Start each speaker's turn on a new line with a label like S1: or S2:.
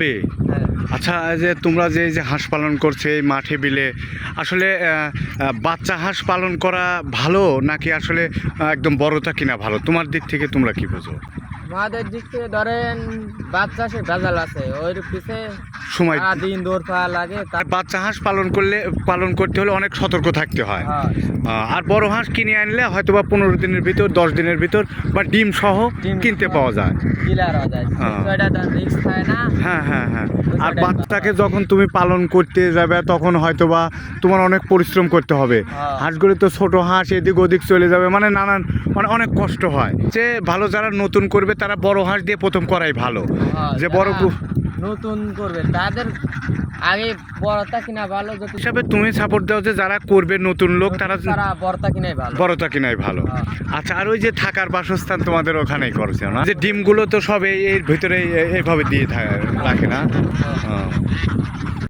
S1: বে আচ্ছা যে তোমরা যে যে হাঁস পালন করছে এই মাঠে বিলে, আসলে বাচ্চা হাঁস পালন করা ভালো নাকি আসলে একদম বড়টা কিনা ভালো? তোমার দিক থেকে তোমরা কি বোঝো?
S2: আমাদের দিক থেকে ধরেন, বাচ্চা সে ভেজাল আছে, ওর পিছে
S1: সময়
S2: দিন দৌড় লাগে
S1: আর বাচ্চা হাঁস পালন করলে পালন করতে হলে অনেক সতর্ক থাকতে হয়।
S2: হ্যাঁ,
S1: আর বড় হাঁস কিনে আনলে হয়তো বা পনেরো দিনের ভিতর দশ দিনের ভিতর বা ডিম সহ কিনতে পাওয়া যায়।
S2: হয়ে।
S1: হ্যাঁ। হ্যাঁ হ্যাঁ আর
S2: ওটাই
S1: বাচ্চাটাকে যখন তুমি পালন করতে যাবে তখন হয়তো বা তোমার অনেক পরিশ্রম করতে হবে।
S2: হ্যাঁ।
S1: হাঁসগুলো তো ছোট হাঁস এদিক ওদিক চলে যাবে মানে নানান মানে অনেক কষ্ট হয়। যে ভালো যারা নতুন করবে তারা বড় হাঁস দিয়ে প্রথম করাই ভালো। যে বড়
S2: নতুন করবে। তাদের আগে বড়টা কিনা ভালো
S1: হিসাবে তুমি সাপোর্ট দাও যে যারা করবে নতুন লোক তারা
S2: তারা বড়তা কিনাই ভালো।
S1: বড়তা কিনাই ভালো।
S2: হ্যাঁ।
S1: আচ্ছা আর ওই যে থাকার বাসস্থান তোমাদের ওখানেই করছে না? যে ডিমগুলো তো সব এর ভিতরে এভাবে এইভাবে দিয়ে থাকে রাখে না? হ্যাঁ।